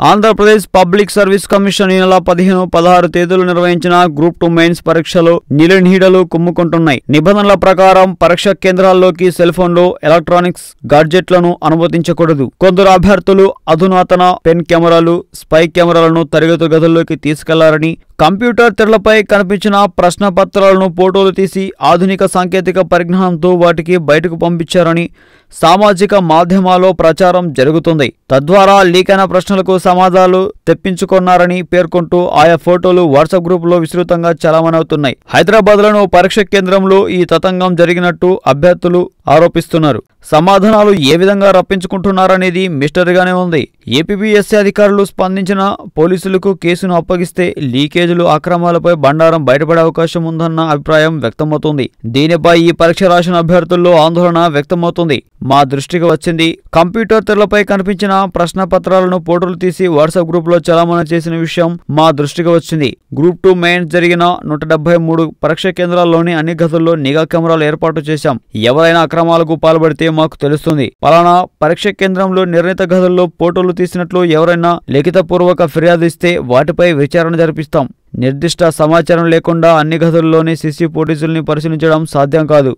Andhra Pradesh public service commission ఈ నెల పదిహేను పదహారు తేదీలు నిర్వహించిన గ్రూప్ టూ మెయిన్స్ పరీక్షలు నీడలు కుమ్ముకుంటున్నాయి. నిబంధనల ప్రకారం పరీక్ష కేంద్రాల్లోకి సెల్ ఫోన్లు ఎలక్ట్రానిక్స్ గాడ్జెట్లను అనుమతించకూడదు. కొందరు అభ్యర్థులు అధునాతన పెన్ కెమెరాలు స్పై కెమెరాలను తరగతి గదుల్లోకి తీసుకెళ్ళారని కంప్యూటర్ తెరలపై కనిపించిన ప్రశ్న పత్రాలను ఫోటోలు తీసి ఆధునిక సాంకేతిక పరిజ్ఞానంతో వాటికి బయటకు పంపించారని సామాజిక మాధ్యమాల్లో ప్రచారం జరుగుతుంది. తద్వారా లీకైన ప్రశ్నలకు సమాధానాలు తెప్పించుకున్నారని పేర్కొంటూ ఆయా ఫోటోలు వాట్సాప్ గ్రూపులో విస్తృతంగా చలామణవుతున్నాయి. హైదరాబాద్లోని ఓ పరీక్ష కేంద్రంలో ఈ తతంగం జరిగినట్టు అభ్యర్థులు ఆరోపిస్తున్నారు. సమాధానాలు ఏ విధంగా రప్పించుకుంటున్నారనేది మిస్టరీగానే ఉంది. ఏపీబీఎస్సీ అధికారులు స్పందించిన పోలీసులకు కేసును అప్పగిస్తే లీకేజీలు అక్రమాలపై బండారం బయటపడే అవకాశం ఉందన్న అభిప్రాయం వ్యక్తమవుతుంది. దీనిపై ఈ పరీక్ష రాసిన అభ్యర్థుల్లో ఆందోళన వ్యక్తమవుతుంది. మా దృష్టికి వచ్చింది కంప్యూటర్ తెరలపై కనిపించిన ప్రశ్న పత్రాలను ఫోటోలు తీసి వాట్సాప్ గ్రూపులో చలామణి చేసిన విషయం మా దృష్టికి వచ్చింది. గ్రూప్ టూ మెయిన్స్ జరిగిన నూట డెబ్బై మూడు పరీక్ష కేంద్రాల్లోని అన్ని గదుల్లో నిఘా కెమెరాలు ఏర్పాటు చేశాం. ఎవరైనా అక్రమాలకు పాల్పడితే మాకు తెలుస్తుంది. పలానా పరీక్ష కేంద్రంలో నిర్ణీత గదుల్లో ఫోటోలు తీసినట్లు ఎవరైనా లిఖితపూర్వక ఫిర్యాదు ఇస్తే వాటిపై విచారణ జరిపిస్తాం. నిర్దిష్ట సమాచారం లేకుండా అన్ని గదుల్లోని సిసి పోటీసుల్ని పరిశీలించడం సాధ్యం కాదు.